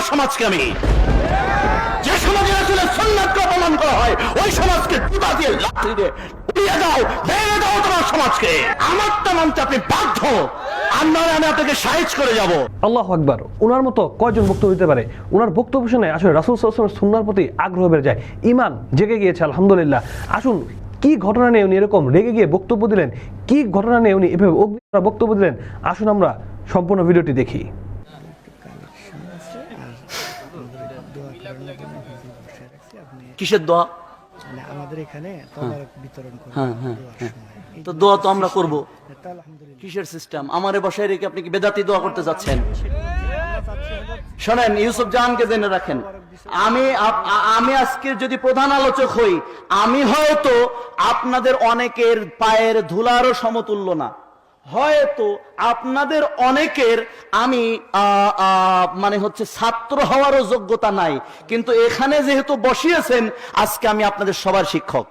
সমাজকে আমি। যে সমাজে রাসূলের সুন্নাতকে অপমান করা হয়, ওই সমাজকে জুতা দিয়ে লাথি দিয়ে দাও দাও তোমার সমাজকে। আমারটা মানতে আপনি বাধ্য। আসলে আগ্রহ বেড়ে যায়। ইমান জেগে কি ঘটনা নিয়ে উনি রেগে গিয়ে বক্তব্য দিলেন? কি ঘটনা নিয়ে উনি বক্তব্য দিলেন? আসুন আমরা সম্পূর্ণ ভিডিওটি দেখি। কালেকশন আছে আর দোয়া করার জন্য হুজুর বসে রাখছি আপনি কিসের দোয়া? মানে আমাদের এখানে তদারক বিতরণ হ্যাঁ, হ্যাঁ, হ্যাঁ। তো দোয়া তো আমরা করব। কিসের সিস্টেম আমারে বসায় রেখে আপনি কি বেদাতি দোয়া করতে যাচ্ছেন? শোনেন ইউসুফ জাহানকে জেনে রাখেন। আমি আমি আজকে যদি প্রধান আলোচক হই আমি হয়তো আপনাদের অনেকের পায়ের ধুলারও সমতুল্য না। হয়তো আপনাদের অনেকের আমি মানে হচ্ছে ছাত্র হওয়ারও যোগ্যতা নাই। কিন্তু এখানে যেহেতু বসিয়েছেন, আজকে আমি আপনাদের সবার শিক্ষক।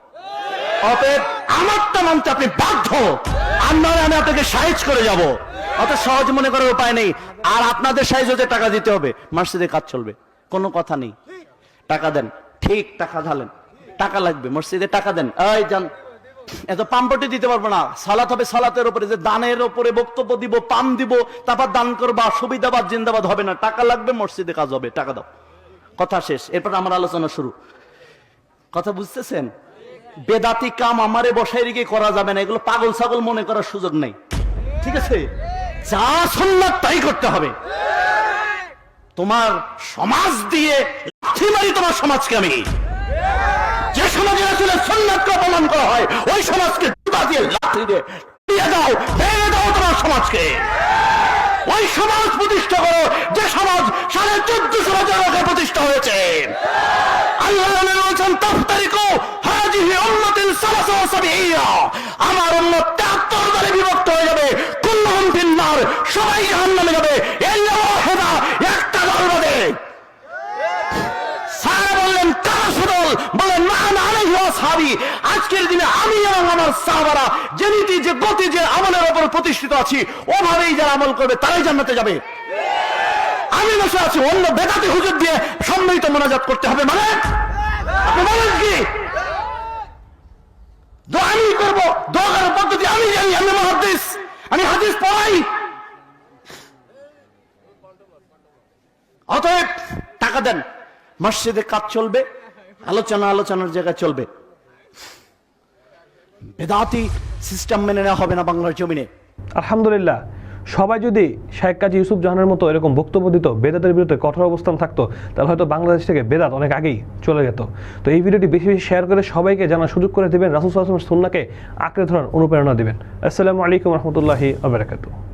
অতএব আমারটা মানতে আপনি বাধ্য নয় আমি আপনাকে সাহায্য করে যাব। অত সহজ মনে করার উপায় নেই। আর আপনাদের সাহায্য হতে টাকা দিতে হবে, মসজিদে কাজ চলবে। কোনো কথা নেই। টাকা দেন। ঠিক, টাকা ঢালেন। টাকা লাগবে। মসজিদে টাকা দেন। এই, যান। এত পাম্পটি দিতে পারব না। সালাত হবে সালাতের উপরে, যে দানের উপরে বক্তব্য দিব পাম দিব, তারপর দান করবা, সুবিধাবাদ, জিন্দাবাদ হবে না। টাকা লাগবে, মসজিদে কাজ হবে, টাকা দাও। কথা শেষ। এরপর আমার আলোচনা শুরু। কথা বুঝতেছেন? বেদাতি কাম আমারে বসাই রেখে করা যাবে না। এগুলো পাগল ছাগল মনে করার সুযোগ নেই। ঠিক আছে? যা সন্ন্যাত তাই করতে হবে। তোমার সমাজ দিয়ে তোমার সমাজকে আমি। যে সমাজে আসলে সন্ন্যাতকে অপমান করা হয়, ওই সমাজকে দিয়ে লাথি দিয়ে দাও ভেঙে দাও তোমার সমাজকে। ওই সমাজ প্রতিষ্ঠা করো, যে সমাজ সাড়ে চোদ্দশো বছর আগে প্রতিষ্ঠা হয়েছে। আল্লাহ তাফতারিকু আমার উম্মত 73 দলে বিভক্ত হয়ে যাবে, কুল্লুহুম ফিন্নার সবাই জাহান্নামে যাবে। আজকের দিনে আমি এবং আমার সাহাবারা যে নীতি, যে গতি, যে আমলের উপর প্রতিষ্ঠিত আছি, ওভাবেই যারা আমল করবে, তারাই জান্নাতে যাবে। আমি বসে আছি, অন্য বেদাতি হুজুর দিয়ে সম্মিলিত মোনাজাত করতে হবে মানে? অতএব টাকা দেন, মসজিদে কাজ চলবে আলোচনা আলোচনার জায়গায় চলবে। বেদাতি সিস্টেম মেনে নেওয়া হবে না বাংলার জমিনে। আলহামদুলিল্লাহ। সবাই যদি শেখ কাজী ইউসুফ জাহানের মতো এরকম বক্তব্য দিত, বেদাতের বিরুদ্ধে কঠোর অবস্থান থাকতো, তাহলে হয়তো বাংলাদেশ থেকে বেদাত অনেক আগেই চলে যেত। তো এই ভিডিওটি বেশি বেশি শেয়ার করে সবাইকে জানার সুযোগ করে দেবেন, রাসুল সাল্লামের সুন্নাকে আঁকড়ে ধরার অনুপ্রেরণা দিবেন। আসসালামু আলাইকুম রহমতুল্লাহি আবরাকাতু